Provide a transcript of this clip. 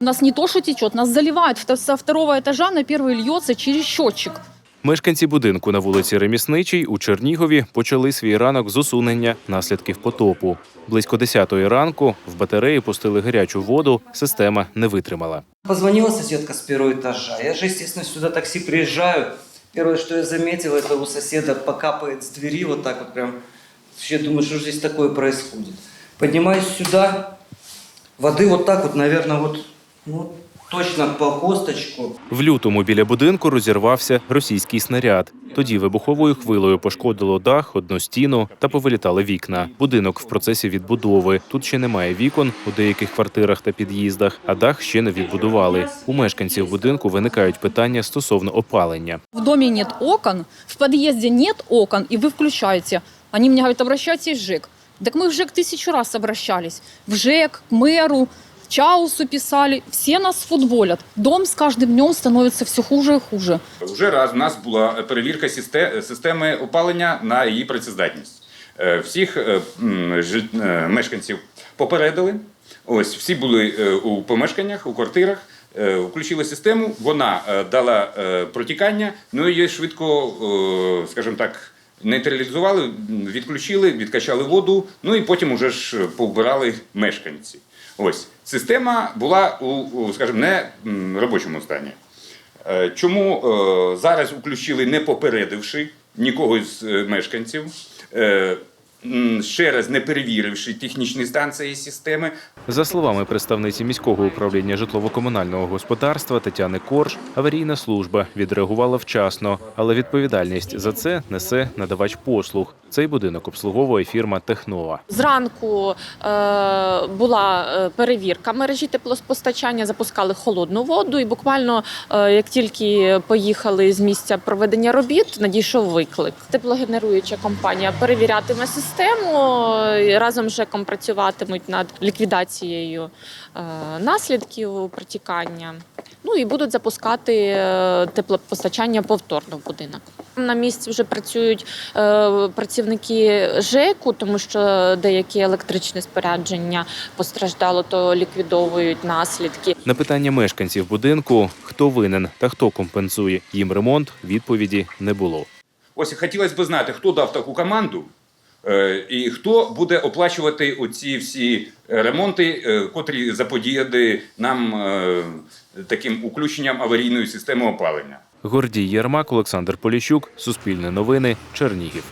У нас не то, что течет, нас заливают. Вто- Со второго этажа на первый льется через счетчик. Мешканці будинку на вулиці Ремісничій у Чернігові почали свій ранок з усунення наслідків потопу. Близько 10-ї ранку в батареї пустили гарячу воду, система не витримала. Позвонила соседка с первого этажа. Я же, естественно, сюда такси приезжаю. Первое, что я заметил, это у соседа покапает с двери вот так вот прям. Вообще думаю, что же здесь такое происходит. Поднимаюсь сюда, воды вот так вот, наверное, вот, ну, точно по косточку. В лютому біля будинку розірвався російський снаряд. Тоді вибуховою хвилою пошкодило дах, одну стіну та повилітали вікна. Будинок в процесі відбудови. Тут ще немає вікон у деяких квартирах та під'їздах, а дах ще не відбудували. У мешканців будинку виникають питання стосовно опалення. В доме нет окон, в подъезде нет окон, и вы включаете. Они мне говорят, обращайтесь в ЖЭК. Так мы в ЖЭК тысячу раз обращались. В ЖЭК, к мэру, Чаусу писали. Все нас футболят. Дом с каждым днем становится все хуже и хуже. Вже раз у нас була перевірка систе- системи опалення на її працездатність. Е, Всіх е, е, мешканців попередили. Ось всі були у помешканнях, у квартирах. Включили систему, вона дала протікання, ну і її швидко, скажімо так, нейтралізували, відключили, відкачали воду, ну і потім уже ж повбирали мешканці. Ось система була у, скажімо, не робочому стані. Е, Чому е, зараз включили, не попередивши нікого з е, мешканців, ще раз не перевіривши технічний стан цієї системи, За словами представниці міського управління житлово-комунального господарства Тетяни Корж, аварійна служба відреагувала вчасно, але відповідальність за це несе надавач послуг. Цей будинок обслуговує фірма Технова. Зранку е, була е, перевірка мережі теплопостачання, запускали холодну воду, і буквально е, як тільки поїхали з місця проведення робіт, надійшов виклик. Теплогенеруюча компанія перевірятиме систему і разом з ЖЕКом працюватимуть над ліквідацією е, наслідків протікання. Ну і будуть запускати е, теплопостачання повторно в будинок. На місці вже працюють е, працівники ЖЕКу, тому що деякі електричні спорядження постраждало, то ліквідовують наслідки. На питання мешканців будинку, хто винен та хто компенсує їм ремонт, відповіді не було. ось хотілося б знати, хто дав таку команду і хто буде оплачувати оці всі ремонти, е, котрі заподіяли нам е, таким включенням аварійної системи опалення. Гордій Єрмак, Олександр Поліщук, Суспільне новини, Чернігів.